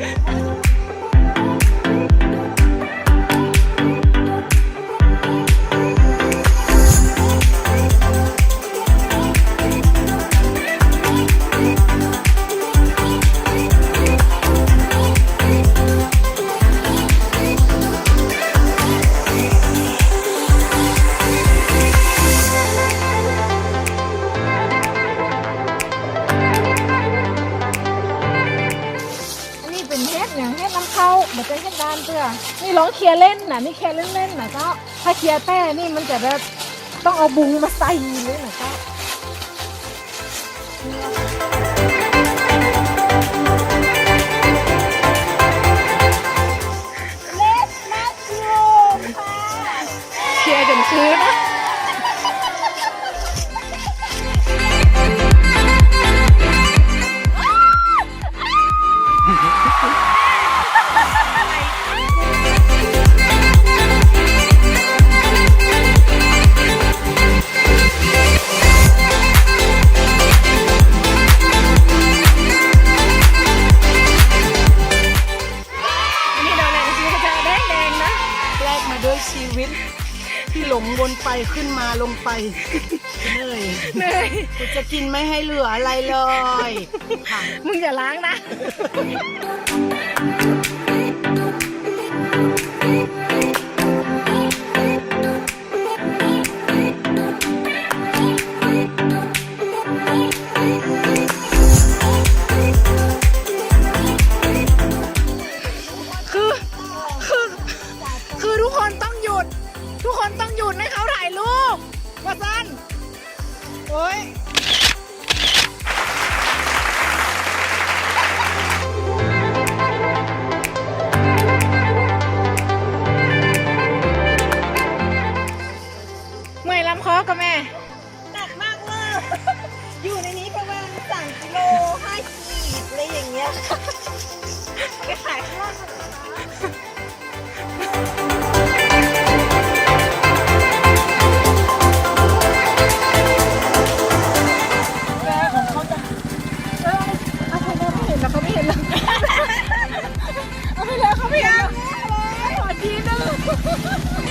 Música มันจะยังการเปล่านี่ร้องเคลียร์เล่นน่ะนี่เคลียร์เล่นๆน่ะก็ถ้าเคลียร์แต้นี่มันจะแบบต้องเอาบุงมาใส่เลยน่ะก็ แลกมาด้วยชีวิต ที่หลงวนไปขึ้นมาลงไปเหนื่อยเหนื่อยกูจะกินไม่ให้เหลืออะไรเลยค่ะ มึงอย่าล้างนะ ดให้เขาถ่ายรูปมาสันโอ้ยเมื่อยลำคอกับแม่ หนักมากเลยอยู่ในนี้ประมาณสกิโลห้ขีดอะไรอย่างเงี้ย Woohoo!